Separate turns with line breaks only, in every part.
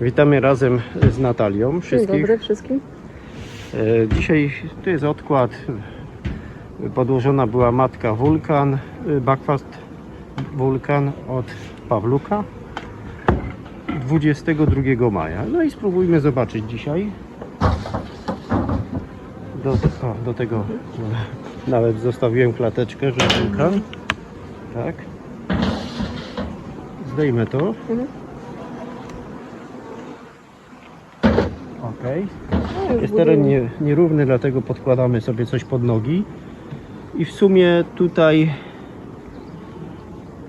Witamy razem z Natalią
Dzień
wszystkich.
dobry wszystkim.
E, Dzisiaj tu jest odkład. Podłożona była matka wulkan, e, bakwast wulkan od Pawluka 22 maja. No i spróbujmy zobaczyć dzisiaj. Do, o, do tego nawet zostawiłem klateczkę, że wulkan. Tak. Zdejmę to. Okej.
No,
Jest teren nie, nierówny, dlatego podkładamy sobie coś pod nogi. I w sumie tutaj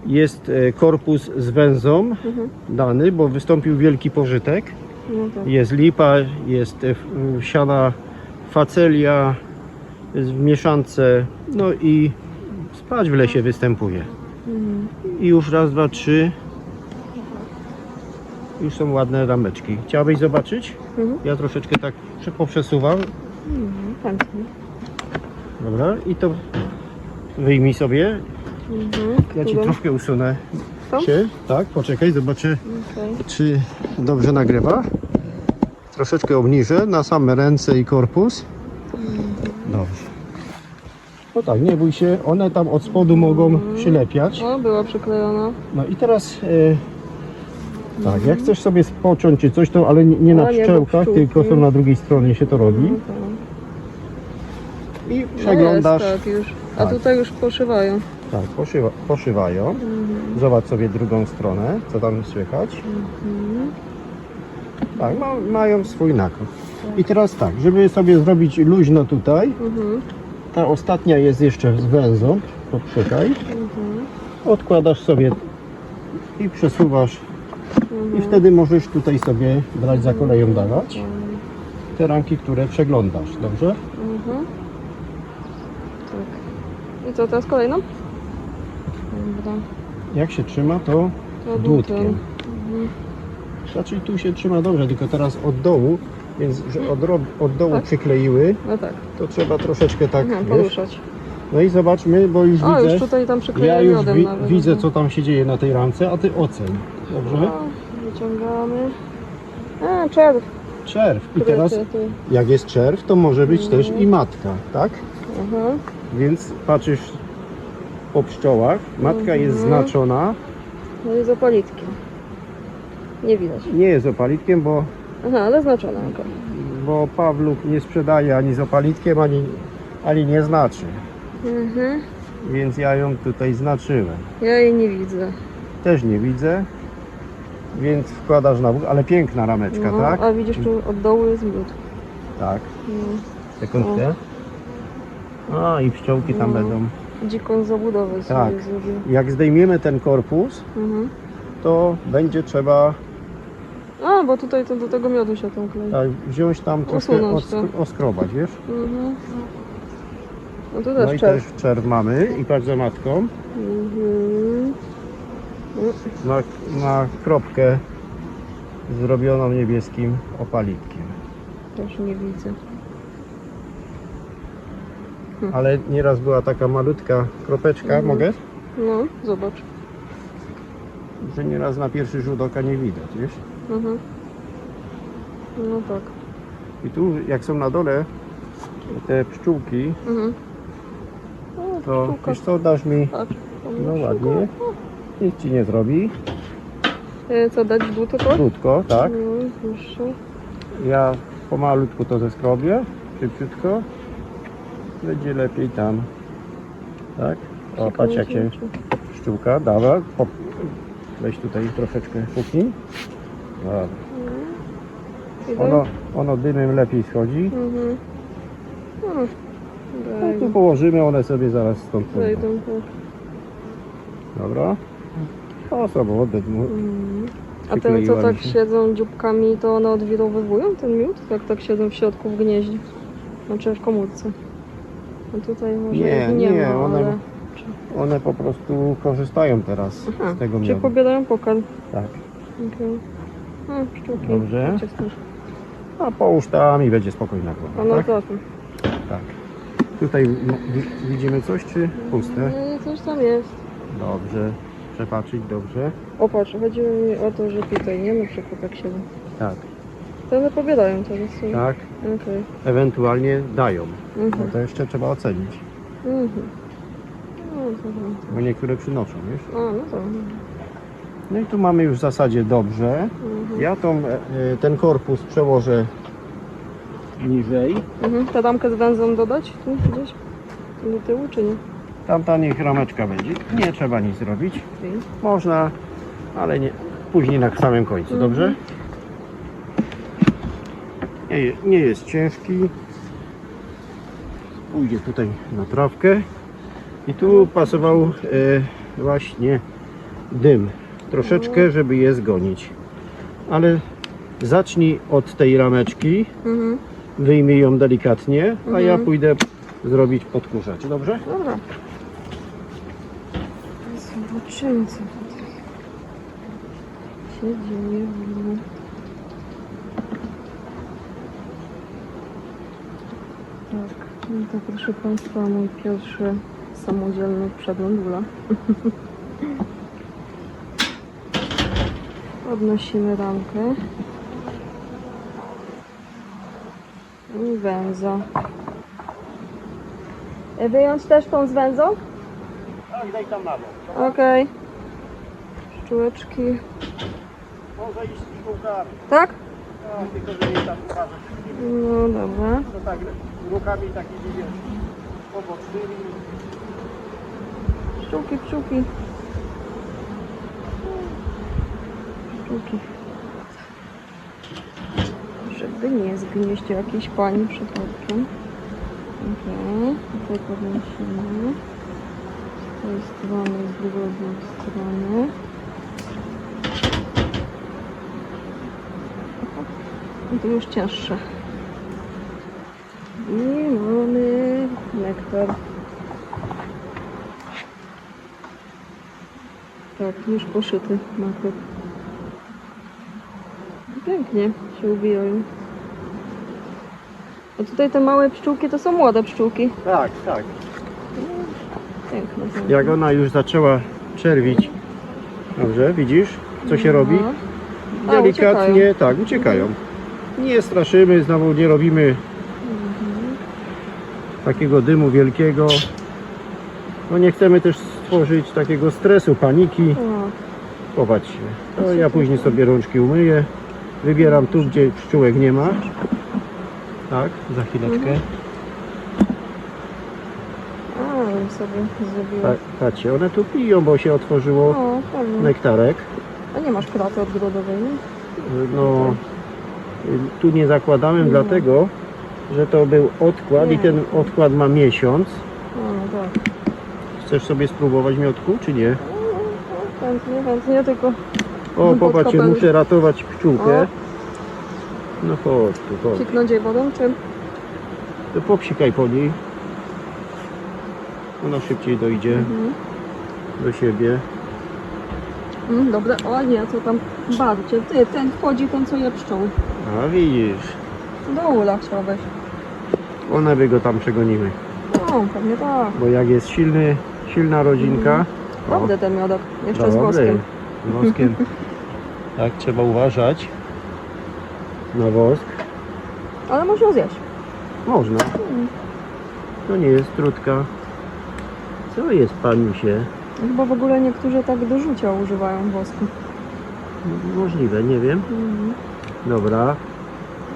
jest e, korpus z węzą
Mhm.
dany, bo wystąpił wielki pożytek.
No tak.
Jest lipa, jest e, siana facelia, jest w mieszance, no i spać w lesie występuje.
Mhm.
I już raz, dwa, trzy. Już są ładne rameczki. Chciałabyś zobaczyć?
Mhm.
Ja troszeczkę tak prze- poprzesuwam.
Mhm. Chętnie.
Dobra, i to wyjmij sobie.
Mhm.
Ja ci troszkę usunę
Tą?
się. Tak, poczekaj, zobaczę,
Okej.
czy dobrze nagrywa. Troszeczkę obniżę na same ręce i korpus. Dobrze. No tak, nie bój się, one tam od spodu mogą przylepiać.
O, była przyklejona.
No i teraz e, tak, jak chcesz sobie pociąć czy coś, to ale nie, nie na
A, nie, bo
pszczełkach,
pszczółki.
tylko są na drugiej stronie się to robi.
No, tak.
I
No
przeglądasz.
jest, tak, już. A
Tak.
tutaj już poszywają.
Tak, poszywa, poszywają.
Mhm.
Zobacz sobie drugą stronę, co tam słychać.
Mhm.
Tak, ma, mają swój nakład. I teraz tak, żeby sobie zrobić luźno tutaj,
Mhm.
ta ostatnia jest jeszcze z węzą.
Mhm.
Odkładasz sobie i przesuwasz i
Mhm.
wtedy możesz tutaj sobie brać za koleją dawać te ramki, które przeglądasz, dobrze?
Mhm. Tak. I co teraz kolejną? Dobra.
Jak się trzyma, to
To
dłutkiem.
Mhm.
Znaczy tu się trzyma dobrze, tylko teraz od dołu, więc że od, od dołu
Tak?
przykleiły,
No tak.
to trzeba troszeczkę tak,
Mhm,
wiesz.
poruszać.
No i zobaczmy, bo już
O,
widzę.
już tutaj tam
Ja już wi-
nawet.
widzę,
mhm.
co tam się dzieje na tej ramce, a ty oceń. Dobrze?
Wyciągamy. A, czerw.
Czerw. I
który
teraz,
ty- ty-
jak jest czerw, to może być
Mhm.
też i matka, tak?
Aha.
Więc patrzysz po pszczołach, matka jest
Mhm.
znaczona,
No z opalitkiem. Nie widać.
nie jest opalitkiem, bo,
Aha, ale znaczona. okej.
bo Pawluk nie sprzedaje ani z opalitkiem, ani, ani nie znaczy.
Mhm.
Więc ja ją tutaj znaczyłem.
Ja jej nie widzę.
Też nie widzę, więc wkładasz na bok, ale piękna rameczka,
No,
tak?
A widzisz tu od dołu jest miód.
Tak.
No.
Sekundkę. A i pszczołki tam
No.
będą.
Dziką zabudowę
Tak.
sobie zrobił.
Jak zdejmiemy ten korpus,
Mhm.
to będzie trzeba
A, bo tutaj to do tego miodu się tam klei.
tak, wziąć tam troszkę
to.
oskrobać, wiesz?
Mhm. No tu
No
też
i
czerw.
też czerw mamy i patrz za matką.
Mhm.
Na, na kropkę zrobioną niebieskim opalitkiem.
Też nie widzę.
Ale nieraz była taka malutka kropeczka,
Mhm.
mogę?
No, zobacz.
Że nieraz na pierwszy rzut oka nie widać, wiesz?
Mhm. No tak.
I tu jak są na dole te pszczółki,
Mhm. O,
to
pszczółka.
wiesz co, dasz mi
Patrz,
no ładnie. Nic ci nie zrobi.
E, Co, dać dół tylko?
Krótko, tak.
No, proszę.
Ja pomalutku to zeskrobię, szybciutko. Będzie lepiej tam. Tak? O, patrz jak się pszczółka dawa. Po... Weź tutaj troszeczkę kuchni. Dobra.
Idę?
Ono, ono dymem lepiej schodzi.
Mhm. No,
No,
daj,
tu położymy, one sobie zaraz stąd
daj
pójdą.
tą.
Dobra. O, samochód mu.
Mhm. A te, co tak siedzą dzióbkami, to one odwirowywują ten miód? Jak tak siedzą w środku w gnieździe? Znaczy w komórce. A tutaj może
Nie,
nie,
nie,
ma,
one-
ale...
One po prostu korzystają teraz
Aha,
z tego
czyli
miodu.
pobierają pokarm.
Tak.
Okay. A, pszczółki.
Dobrze. A połóż tam i będzie spokojna głowa.
A no
tak?
tak.
tak. Tutaj wi- widzimy coś, czy puste?
Nie, coś tam jest.
Dobrze. Przepatrzyć dobrze.
O patrz, chodziło mi o to, że tutaj, nie? Na przykład tak siedzą.
Tak,
To one powiadają teraz. sobie.
tak.
Okej.
Ewentualnie dają. No
Mhm.
to jeszcze trzeba ocenić.
Mhm. No, dobra.
Bo niektóre przynoszą, wiesz?
A, no to.
No i tu mamy już w zasadzie dobrze.
Mhm.
Ja tą, e, e, ten korpus przełożę niżej.
Mhm. Tę damkę z węzłem dodać tu gdzieś? Do tyłu, czy nie?
Tamta niech rameczka będzie. Nie trzeba nic zrobić. Można, ale nie, później na samym końcu,
Mhm.
dobrze? Nie, nie jest ciężki. Pójdzie tutaj na trawkę. I tu pasował e, właśnie dym. Troszeczkę, żeby je zgonić. Ale zacznij od tej rameczki.
Mhm.
Wyjmij ją delikatnie, a ja
Mhm.
pójdę zrobić podkurzacz. Dobrze?
Dobra. Co tutaj się dzieje. w ogóle. Tak, no to proszę Państwa mój pierwszy samodzielny przegląd ula. Podnosimy ramkę. I węza. E, Wyjąć też tą z węzą?
Tak, daj tam na bok.
Okej. Pszczółeczki.
Może iść z pszczółkami.
Tak?
Tak, tylko że nie tam uważać.
No dobra.
To tak, rukami takimi wiesz, pobocznymi.
Pszczółki, pszczółki. Pszczółki. Żeby nie zgnieść jakiejś pani przypadkiem. Okej. Tutaj podnosimy. Tej strony, z drugiej strony. I tu już cięższe. I mamy nektar. Tak, już poszyty makro. Pięknie się ubijają. A tutaj te małe pszczółki to są młode pszczółki.
Tak, tak. Jak ona już zaczęła czerwić, dobrze, widzisz, co się robi?
No. A,
Delikatnie, tak, uciekają. Nie straszymy, znowu nie robimy
Mhm.
takiego dymu wielkiego. No nie chcemy też stworzyć takiego stresu, paniki.
O,
Popatrz się. To ja później sobie rączki umyję. Wybieram tu, gdzie pszczółek nie ma. Tak, za chwileczkę.
a, bym sobie zrobiła.
Pa- Patrzcie, one tu piją, bo się otworzyło
pewnie.
nektarek.
A nie masz kraty odgrodowej, nie?
No, tu nie zakładałem
No.
dlatego, że to był odkład i
Nie.
ten odkład ma miesiąc.
O, no tak.
Chcesz sobie spróbować miodku, czy nie?
No, Chętnie, chętnie, tylko
O, popatrzcie, muszę ratować pszczółkę.
O.
No chodź tu, chodź.
psiknąć jej wodą, czy?
To popsikaj po niej. Ona szybciej dojdzie
Mhm.
do siebie.
Mm, dobre, o nie, co tam bardziej. Ty, ten wchodzi ten, co je pszczóły.
A widzisz,
Do ula chciałbyś.
one by go tam przegoniły.
No, pewnie tak.
Bo jak jest silny, silna rodzinka, o,
Dobry ten miodek, jeszcze z
dobry,
woskiem.
z woskiem. tak, trzeba uważać na wosk.
Ale można zjeść.
Można. To nie jest trudka. Co jest paniusie?
Chyba w ogóle niektórzy tak do rzucia używają wosku.
Możliwe, nie wiem.
Mhm.
Dobra.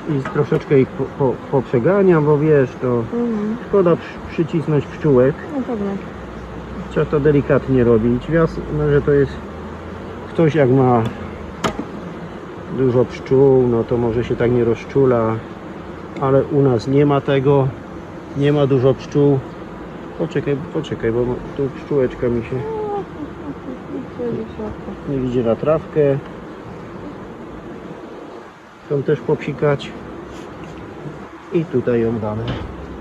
I troszeczkę ich po, po, poprzeganiam, bo wiesz, to
Mhm.
szkoda przy- przycisnąć pszczółek.
No pewnie.
Trzeba to delikatnie robić. Jasne, że to jest ktoś jak ma dużo pszczół, no to może się tak nie rozczula, ale u nas nie ma tego, nie ma dużo pszczół. Poczekaj, poczekaj, bo tu pszczółeczka mi się nie widzi na trawkę. Chcą też popsikać. I tutaj ją damy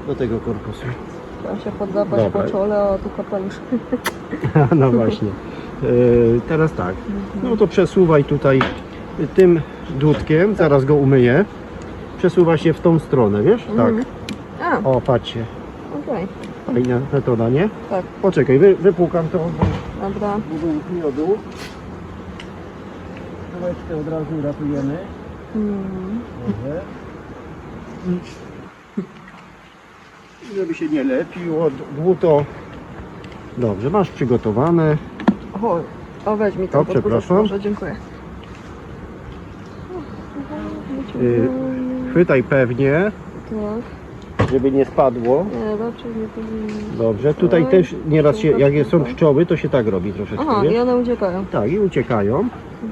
do tego korpusu.
Trzeba się podlapać
Dobra.
po czole, a tu kapelusz.
no właśnie. E, teraz tak. No to przesuwaj tutaj tym dłutkiem, zaraz go umyję. Przesuwa się w tą stronę, wiesz?
Mhm.
Tak.
A,
O, patrzcie.
Okej,
Fajna metoda, nie?
tak,
Poczekaj, wy, wypłukam to
dobra.
budów miodu. Kawałeczkę od razu ratujemy.
Mm.
Dobrze. Żeby się nie lepił od dłuto. Dobrze, masz przygotowane.
O, o weź mi to
O, przepraszam.
proszę, dziękuję.
Y, Chwytaj pewnie,
Tak,
żeby nie spadło.
nie, raczej nie powinno.
Dobrze, tutaj
Oj,
też nieraz się, jak są
super.
pszczoły, to się tak robi troszeczkę,
Aha,
wiesz?
i one uciekają.
Tak, i uciekają.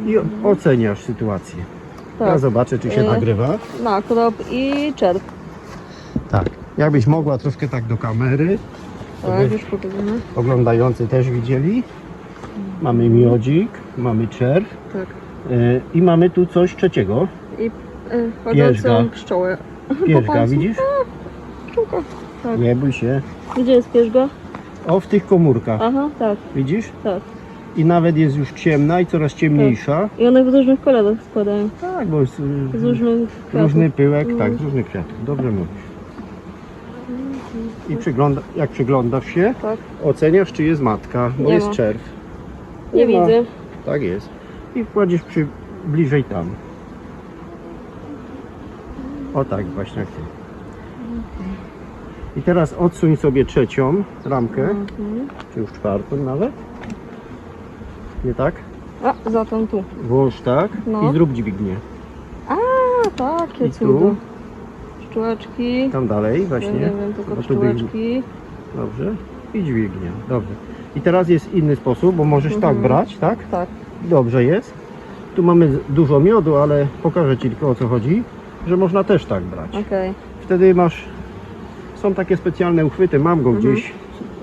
I o- oceniasz sytuację. Ja
Tak,
zobaczę, czy się
Y.
nagrywa.
nakrop i czerw.
Tak. Jakbyś mogła troszkę tak do kamery,
Tak, już pokażemy.
oglądający też widzieli. Mamy miodzik, mamy czerw
Tak.
y, i mamy tu coś trzeciego.
I y,
Pierzga.
chodzącą pszczołę.
Pierzga,
palcu.
widzisz?
Tak.
Nie bój się.
Gdzie jest pierzga?
O, w tych komórkach,
Aha, tak,
widzisz?
tak.
I nawet jest już ciemna i coraz ciemniejsza.
I one w różnych kolorach składają.
Tak, bo jest y,
Z różnych kwiatów.
różny pyłek, tak,
Mm.
z różnych kwiatów. Dobrze mówisz. I przygląda, jak przyglądasz się,
Tak,
oceniasz, czy jest matka, bo
Nie
jest
ma.
czerw.
nie,
Nie ma.
widzę.
Tak jest. I wkładziesz przy, bliżej tam. O tak, właśnie jak. I teraz odsuń sobie trzecią ramkę,
Mhm.
czy już czwartą nawet. Nie tak?
A, za tą tu.
Włącz tak
No.
i zrób dźwignię.
A, takie
I tu?
cudo. Pszczółeczki.
Tam dalej
Ja
właśnie.
nie wiem, tylko
Bo tu by-. Dobrze. I dźwignię. Dobrze. I teraz jest inny sposób, bo możesz
Mhm.
tak brać, tak?
Tak.
Dobrze jest. Tu mamy z- dużo miodu, ale pokażę Ci tylko o co chodzi, że można też tak brać.
Okej.
Wtedy masz, są takie specjalne uchwyty, mam go
Mhm.
gdzieś,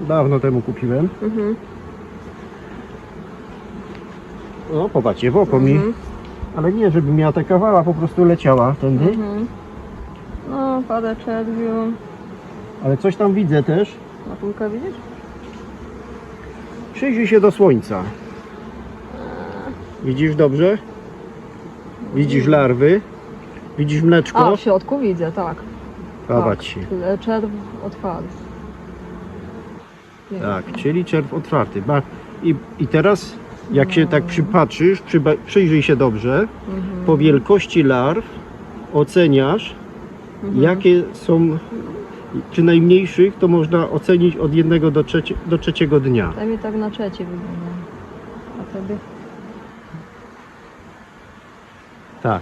dawno temu kupiłem. No popatrzcie, w oko mi,
Mhm.
ale nie żeby mi atakowała, po prostu leciała tędy.
No, pada czerwiu.
Ale coś tam widzę też.
Na półkę widzisz?
Przyjrzyj się do słońca. Widzisz dobrze? Widzisz larwy? Widzisz mleczko?
A, w środku widzę, tak.
Popatrz się.
tak. Czerw otwarty. Nie.
Tak, czyli czerw otwarty. Ba- I, I teraz, jak się tak przypatrzysz, przyba- przyjrzyj się dobrze,
Mhm.
po wielkości larw oceniasz,
Mhm.
jakie są, przy najmniejszych to można ocenić od jednego do, trzecie, do trzeciego dnia.
Daj mi tak na trzecie wygląda. A wtedy?
Tak.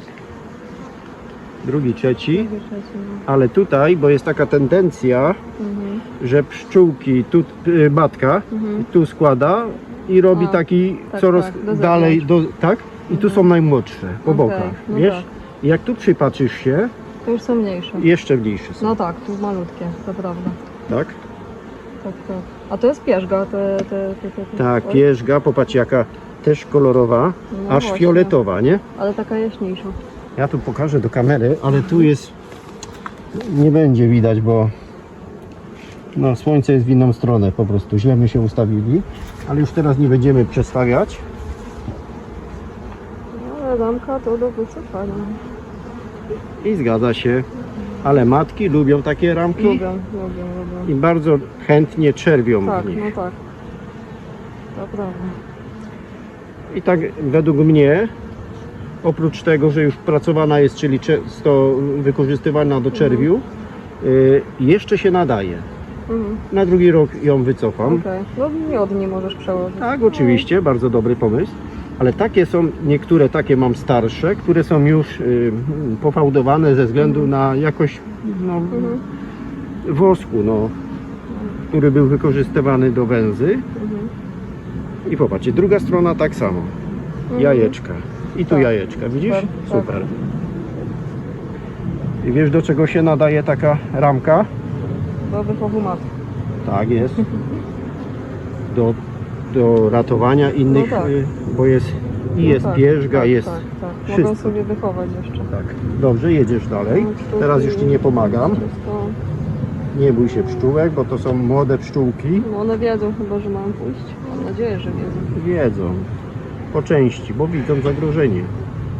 Drugi, trzeci.
Drugi, trzeci, no.
Ale tutaj, bo jest taka tendencja,
Mhm.
że pszczółki, tu y, matka,
Mhm.
tu składa i robi
A,
taki
tak,
coraz
tak, do
dalej, do, tak? I tu
Mhm.
są najmłodsze, po
Okej,
bokach,
no
wiesz?
tak.
Jak tu przypatrzysz się,
To już są mniejsze.
jeszcze mniejsze są,
No tak, tu malutkie, to prawda.
tak?
Tak, tak. A to jest pierzga, te, te, te, te.
Tak, pierzga, popatrz jaka też kolorowa,
No
aż
właśnie.
fioletowa, nie?
Ale taka jaśniejsza.
Ja tu pokażę do kamery, ale tu jest, nie będzie widać, bo no, słońce jest w inną stronę, po prostu źle my się ustawili, ale już teraz nie będziemy przestawiać.
No, ale damka to do wycofania.
I zgadza się, ale matki lubią takie ramki
Lubią, lubią, lubią.
i bardzo chętnie czerwią
Tak,
w nich.
no tak. To prawda.
I tak według mnie, oprócz tego, że już pracowana jest, czyli często wykorzystywana do czerwiu, y, jeszcze się nadaje.
Mhm.
Na drugi rok ją wycofam.
Okej. No miod nie możesz przełożyć.
Tak, oczywiście, bardzo dobry pomysł. Ale takie są, niektóre takie mam starsze, które są już y, pofałdowane ze względu na jakość no,
Mhm.
wosku, no, który był wykorzystywany do węzy.
Mhm.
I popatrzcie, druga strona tak samo.
Mhm.
Jajeczka. I tu
Tak.
jajeczka, widzisz?
Super,
Super. I wiesz do czego się nadaje taka ramka?
Do wychowu mat.
Tak jest. Do, do ratowania innych,
No tak.
y, bo jest i
No
jest
tak,
pierzga,
tak,
jest
Tak, tak.
wszystko.
Mogą sobie wychować jeszcze.
Tak. Dobrze, jedziesz dalej.
No,
Teraz już Ci nie pomagam. Nie bój się pszczółek, bo to są młode pszczółki.
No one wiedzą chyba, że mam pójść. Mam nadzieję, że wiedzą.
Wiedzą. Po części, bo widzą zagrożenie.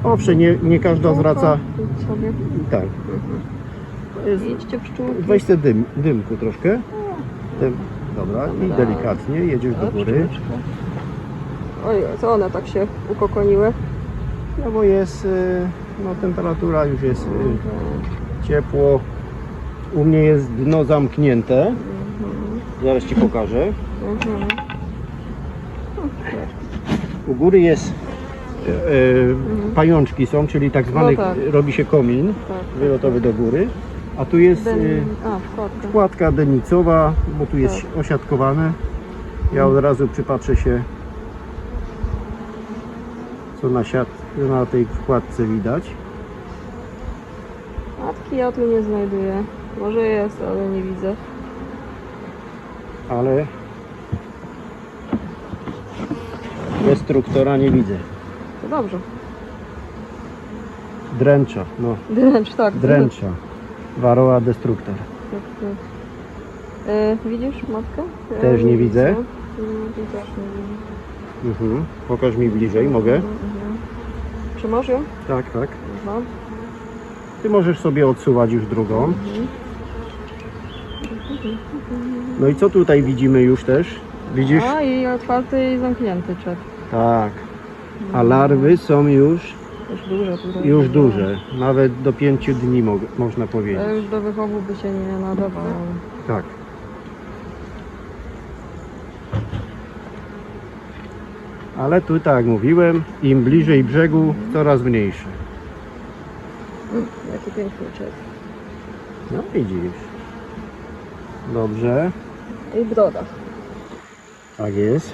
Owszem, nie, nie każda zwraca.
Sobie.
Tak.
Pszczółki.
Weź te dym, dymku troszkę. Te, dobra, i
Dobra.
delikatnie jedziesz do góry.
Oj, co one tak się ukokoniły?
No bo jest, y, no temperatura już jest y, ciepło. U mnie jest dno zamknięte. Zaraz Ci pokażę.
Mhm.
U góry jest e, e, pajączki są, czyli tak zwany
No tak.
robi się komin
Tak.
wylotowy do góry. A tu jest e,
Den... A, wkładka.
wkładka denicowa, bo tu jest
Tak.
osiadkowane. Ja od razu przypatrzę się co na, siat, na tej wkładce widać.
Matki ja tu nie znajduję. Może jest, ale nie widzę.
ale destruktora nie widzę.
To dobrze.
Dręcza, no,
Dręcz, tak.
dręcza. Varroa destruktor.
Tak, tak. E, widzisz matkę? Ja
Też nie widzę.
Mm, Tu też nie widzę.
Mhm. Pokaż mi bliżej, mogę?
Mhm, mhm. Czy masz ją?
Tak, tak.
Aha.
Ty możesz sobie odsuwać już drugą.
Mhm.
No i co tutaj widzimy już też? Widzisz?
A i otwarty i zamknięty czep.
Tak. A larwy są już,
Już duże tutaj.
już duże. Nawet do pięciu dni mo można
To
powiedzieć.
już do wychowu by się nie nadawało.
Tak. Ale tu tak jak mówiłem, im bliżej brzegu, coraz mniejsze.
Mm, Jaki piękny czep.
No widzisz. Dobrze.
I broda.
Tak jest.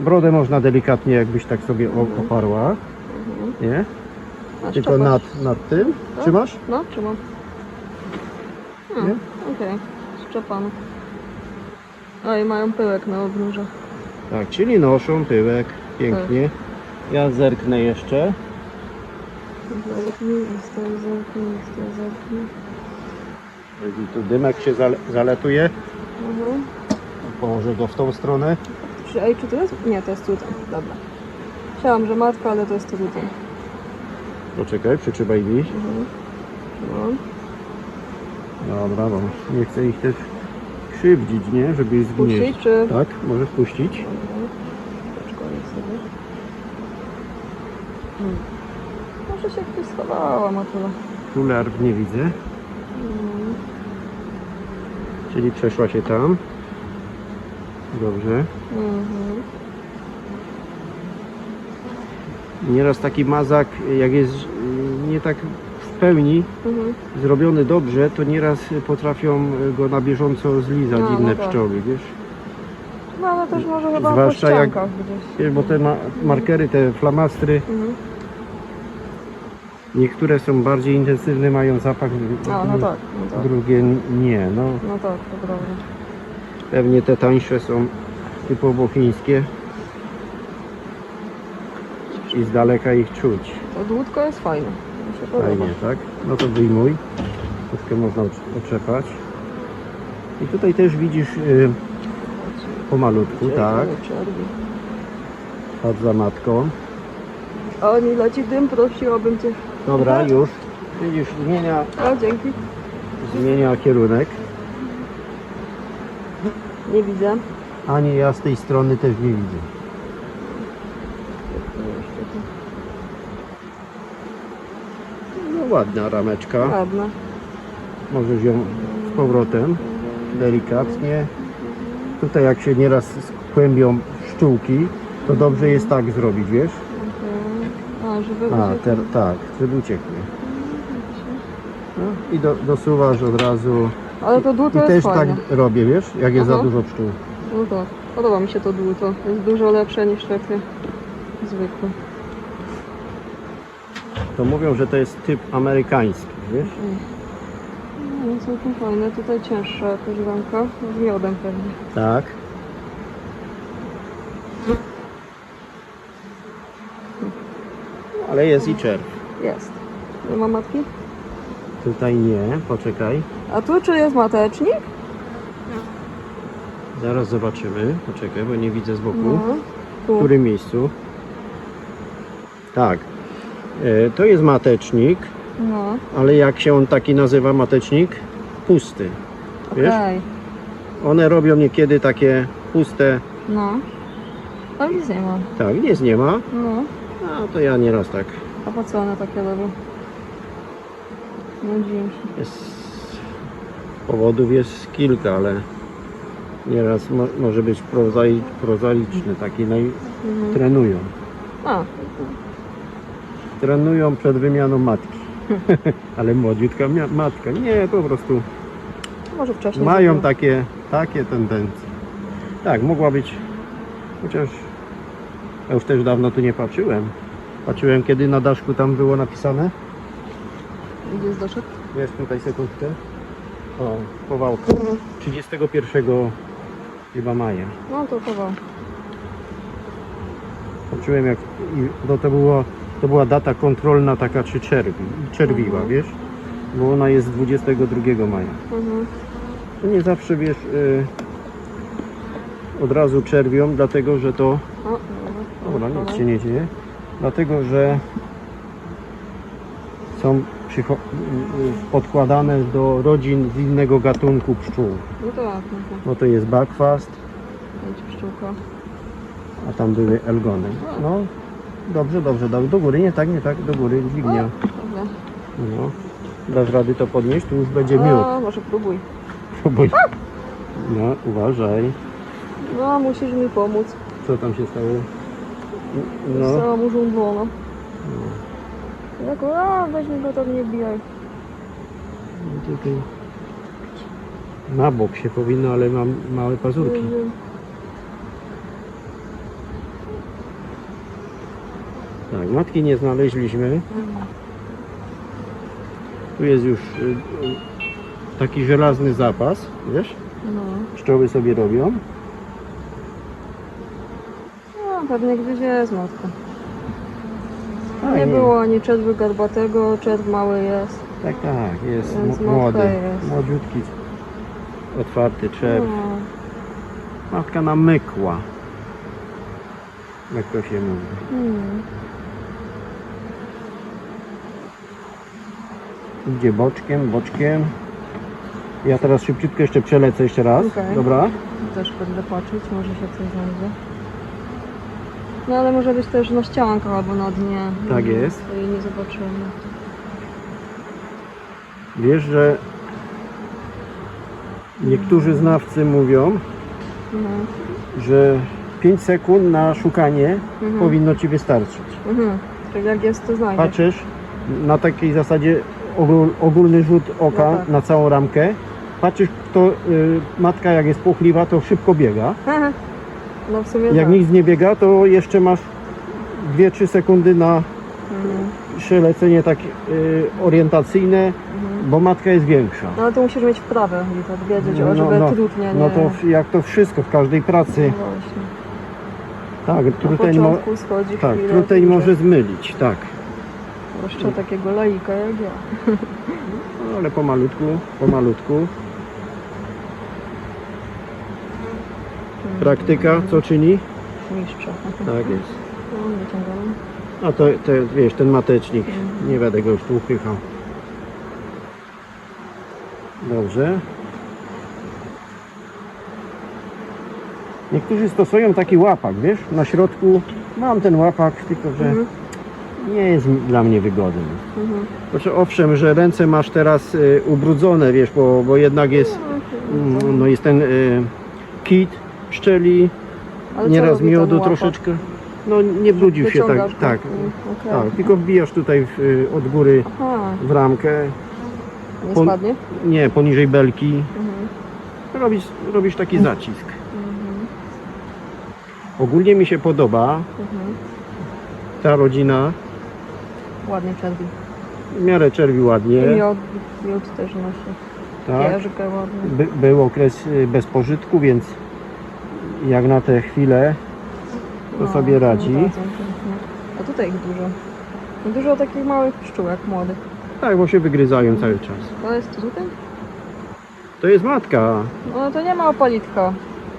Brodę można delikatnie jakbyś tak sobie o- oparła,
Mhm.
nie?
A
Tylko nad, nad tym.
Tak?
Trzymasz?
No, trzymam. A,
Nie?
Okej, szczepano. O, i mają pyłek na odnóżach.
Tak, czyli noszą pyłek. Pięknie. Ja zerknę jeszcze.
Zerknij, został zerknij.
Jeżeli tu dymek się zale zaletuje,
Mhm.
położę go w tą stronę.
Czy, ej, czy to jest? Nie, to jest tutaj. Dobra. Myślałam, że matka, ale to jest to tutaj.
Poczekaj, przytrzymaj mi.
Mhm. No.
Dobra, bo nie chcę ich też krzywdzić, nie? Żeby zgnieść.
Puścić, czy...
Tak, możesz puścić.
Sobie. Hmm. Może się ktoś schowała, matula.
Tu larw nie widzę,
Hmm.
czyli przeszła się tam. Dobrze.
Mhm.
Nieraz taki mazak, jak jest nie tak w pełni
Mhm.
zrobiony dobrze, to nieraz potrafią go na bieżąco zlizać
No, no
inne
tak.
pszczoły, wiesz?
No ale też może chyba
Zwłaszcza
po
jak-
gdzieś.
Wiesz, bo te ma markery, te flamastry,
Mhm.
niektóre są bardziej intensywne, mają zapach,
A, no tak, no tak.
drugie nie. No,
No tak, to prawda.
Pewnie te tańsze są typowo chińskie i z daleka ich czuć.
To dłutko jest fajne.
Fajnie, tak? No to wyjmuj. Troszkę można ocz- otrzepać. I tutaj też widzisz y, pomalutku, tak?
Czerwi.
Patrz za matką.
O, nie leci dym, prosiłabym cię.
Dobra, już. Widzisz, zmienia,
O, dzięki.
zmienia kierunek.
Nie widzę.
Ani ja z tej strony też nie widzę. No ładna rameczka.
Ładna.
Możesz ją z powrotem, delikatnie. Tutaj jak się nieraz skłębią szczółki, to dobrze jest tak zrobić, wiesz?
Mhm. A, żeby
A,
uciekł.
ter, tak, żeby uciekły. No, I do, dosuwasz od razu.
Ale to dłuto
I
jest
też tak
fajne.
robię, wiesz, jak jest za
Aha.
dużo pszczół.
No tak. Podoba mi się to dłuto. Jest dużo lepsze niż takie zwykłe.
To mówią, że to jest typ amerykański, wiesz?
No, całkiem fajne. Tutaj cięższa jakaś ramka. Z miodem pewnie.
Tak. Ale jest i czerw.
Jest. Nie ma matki?
Tutaj nie, poczekaj.
A tu czy jest matecznik?
Zaraz zobaczymy. Poczekaj, bo nie widzę z boku.
No.
W którym miejscu? Tak. E, To jest matecznik,
No.
ale jak się on taki nazywa matecznik? Pusty. Wiesz?
Okej.
One robią niekiedy takie puste,
No. Tam nic nie ma.
tak, nic nie ma,
No.
a to ja nieraz tak
A po co one takie robią? Nudziłem się.
jest, powodów jest kilka, ale nieraz mo, może być prozai, prozaiczny, taki naj,
Mhm.
trenują.
A,
Trenują przed wymianą matki. ale młodziutka matka. Nie, po prostu
może wcześniej.
mają takie, takie tendencje. Tak, mogła być, chociaż ja już też dawno tu nie patrzyłem. Patrzyłem kiedy na daszku tam było napisane.
Gdzie jest doszedł?
Wiesz tutaj sekundkę. O, powałka. 31 chyba maja.
No to chował.
Patrzyłem jak, i- to było, to była data kontrolna taka czy czerwi, czerwiła,
Mhm.
wiesz? Bo ona jest 22 maja.
Mhm.
To nie zawsze wiesz y, od razu czerwią, dlatego że to.
O,
Dobra, nic się nie dzieje. Dlatego, że są podkładane do rodzin z innego gatunku pszczół.
No to ładnie. to.
No to jest bakwast,
pszczółka.
a tam były elgony. No, dobrze, dobrze, do, do góry, nie tak, nie tak, do góry, dźwignia. No. Dasz rady to podnieść, tu już będzie miód.
A, może próbuj.
Próbuj. No, uważaj.
No, musisz mi pomóc.
Co tam się stało?
No.
No,
Cała mu żądłono. Jak, a, weź mi go tam nie bijaj.
tutaj na bok się powinno, ale mam małe pazurki. Tak, matki nie znaleźliśmy. Tu jest już y, y, taki żelazny zapas, wiesz?
No.
Pszczoły sobie robią.
no, pewnie gdzieś jest matka.
A,
nie, było ani czerwy garbatego, czerw mały jest.
Tak, tak, jest
Więc
młody,
jest.
młodziutki, otwarty czerw.
No.
Matka namykła, jak to się mówi.
Hmm.
Idzie boczkiem, boczkiem. Ja teraz szybciutko jeszcze przelecę jeszcze raz.
Okej.
Dobra?
Też będę patrzeć, może się coś znajdzie. No ale może być też na ściankach albo na dnie.
Tak
Mhm,
jest.
Nie zobaczymy.
Wiesz, że niektórzy znawcy mówią,
No.
że 5 sekund na szukanie
Mhm.
powinno Ci wystarczyć.
Mhm. Czyli jak jest, to znajdziesz.
Patrzysz na takiej zasadzie ogól, ogólny rzut oka
No tak.
na całą ramkę. Patrzysz, kto y, matka jak jest płochliwa, to szybko biega.
No w sumie
Jak
tak.
nic nie biega, to jeszcze masz 2-3 sekundy na
Mhm.
tak y, orientacyjne,
Mhm.
bo matka jest większa.
No ale to musisz mieć wprawę i tak wiedzieć,
No,
o, żeby
no,
trudnie nie...
No to jak to wszystko w każdej pracy.
No właśnie.
Tak, truteń, mo, tak,
chwilę,
truteń może zmylić, tak.
Jeszcze takiego laika jak ja.
No, ale pomalutku, pomalutku. Praktyka co czyni?
Mistrza.
Tak jest.
No.
A to, to wiesz, ten matecznik, nie będę go już tu upychał. Dobrze. Niektórzy stosują taki łapak, wiesz, na środku mam ten łapak, tylko że
Mhm.
nie jest dla mnie wygodny.
Mhm.
Znaczy owszem, że ręce masz teraz y, ubrudzone, wiesz, bo, bo jednak jest, mm, no jest ten y, kit
Ale co
nieraz
robi ten
miodu troszeczkę. No nie brudzi się tak, tak,
okej.
tak, tylko wbijasz tutaj w, y, od góry
Aha,
w ramkę,
nie
Pon-
spadnie?
nie, poniżej belki,
Mhm.
robisz, robisz taki zacisk.
Mhm.
Ogólnie mi się podoba
Mhm.
ta rodzina,
Ładnie czerwi.
w miarę czerwi
I
ładnie,
miód, miód też nosi.
tak.
Ładnie.
By, był okres y, bez pożytku, więc jak na tę chwilę to
No,
sobie radzi.
no radzą, pięknie. A tutaj ich dużo. Dużo takich małych pszczółek młodych.
Tak, bo się wygryzają cały czas.
To jest tutaj?
To jest matka.
No to nie ma opalitka.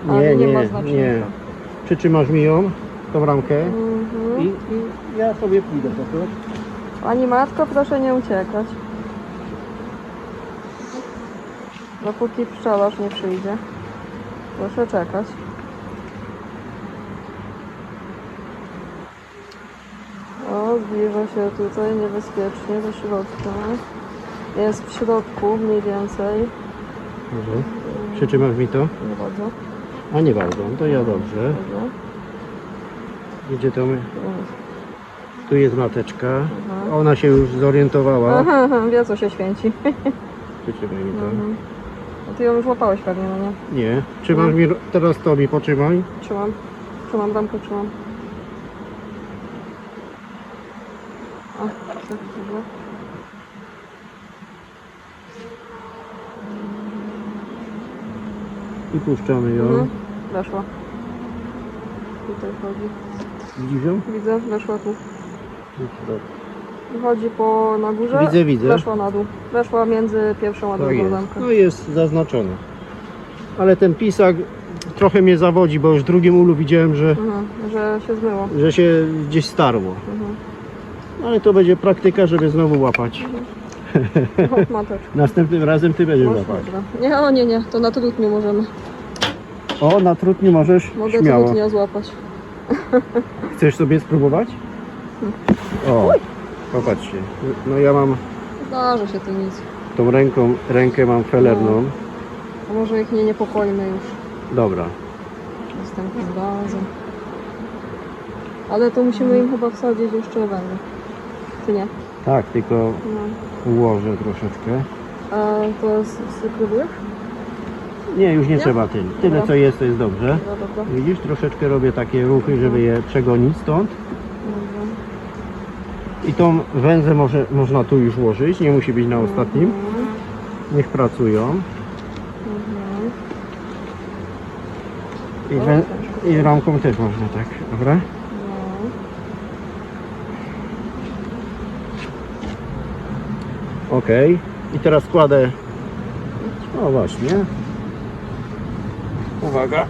Ale
Nie,
nie,
nie,
ma znacznika.
nie. Przytrzymasz mi ją, tą ramkę
Mhm.
i, i ja sobie pójdę po prostu.
Pani matko, proszę nie uciekać. Dopóki pszczelarz nie przyjdzie. Proszę czekać. Zbliża się tutaj niebezpiecznie do środka. Jest w środku mniej więcej.
Może. Przytrzymasz mi to?
Nie bardzo.
A nie bardzo, to ja dobrze.
Dobrze.
Gdzie to my? Tu jest mateczka.
Aha.
Ona się już zorientowała.
Aha, aha, wie co się święci.
Przytrzymaj mi to.
Mhm. A ty ją już łapałeś pewnie, no nie?
Nie. Trzymasz mi, teraz to mi potrzymaj.
Trzymam. Trzymam ramkę, trzymam. O, tak, dobra.
I puszczamy ją.
Mhm. Weszła. Tutaj chodzi.
Widzisz ją?
Widzę, weszła tu. Chodzi po na górze.
Widzę, widzę.
Weszła na dół. Weszła między pierwszą a
Tak
drugą
jest.
ramkę.
No jest zaznaczone. Ale ten pisak trochę mnie zawodzi, bo już w drugim ulu widziałem, że,
Mhm, że się zmyło.
że się gdzieś starło.
Mhm.
Ale to będzie praktyka, żeby znowu łapać. Następnym razem ty będziesz
Może,
łapać.
dobra. Nie, o nie, nie, to na trudniu możemy.
O, na trudniu możesz
Mogę
śmiało.
trudnia złapać.
Chcesz sobie spróbować? O, popatrzcie. No ja mam
Zdarzy się to nic.
tą ręką, rękę mam felerną.
A może ich nie niepokoimy już
Dobra.
następnym razem. Ale to musimy im chyba wsadzić jeszcze węgiel. Ty nie?
Tak, tylko
No.
ułożę troszeczkę.
A to sykrywujesz?
Nie, już nie,
Nie?
trzeba tyle. Tyle
Dobra.
co jest, to jest dobrze.
Dobra, dobra.
Widzisz, troszeczkę robię takie ruchy, żeby je przegonić stąd.
dobra.
I tą węzę może, można tu już łożyć, nie musi być na ostatnim.
Mhm.
Niech pracują.
Mhm.
I, wę-
ciężko.
I ramką też można tak, dobra?
No.
Ok. I teraz kładę. O właśnie. Uwaga.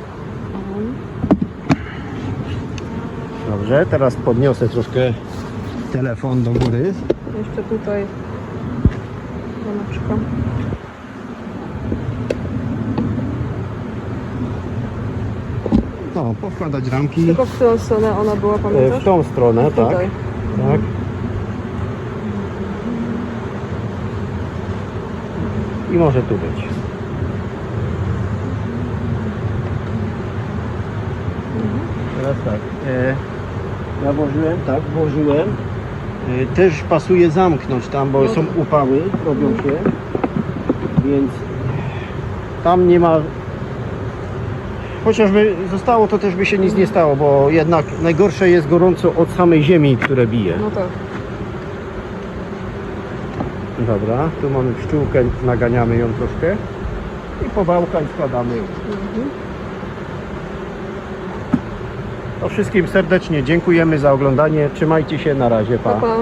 Dobrze, teraz podniosę troszkę telefon do góry.
Jeszcze tutaj rameczka.
No, powkładać ramki.
Tylko w którą stronę ona była,
E,
pamiętasz?
W tą stronę, tak.
Tutaj.
Tak. I może tu być. Teraz tak. E, ja włożyłem, tak, włożyłem. E, też pasuje zamknąć tam, bo
No.
są upały, robią się. Więc tam nie ma. Chociażby zostało, to też by się nic nie stało, bo jednak najgorsze jest gorąco od samej ziemi, które bije.
No tak.
Dobra, tu mamy pszczółkę, naganiamy ją troszkę i powałka i składamy ją. To wszystkim serdecznie dziękujemy za oglądanie. Trzymajcie się, na razie,
Pa, pa.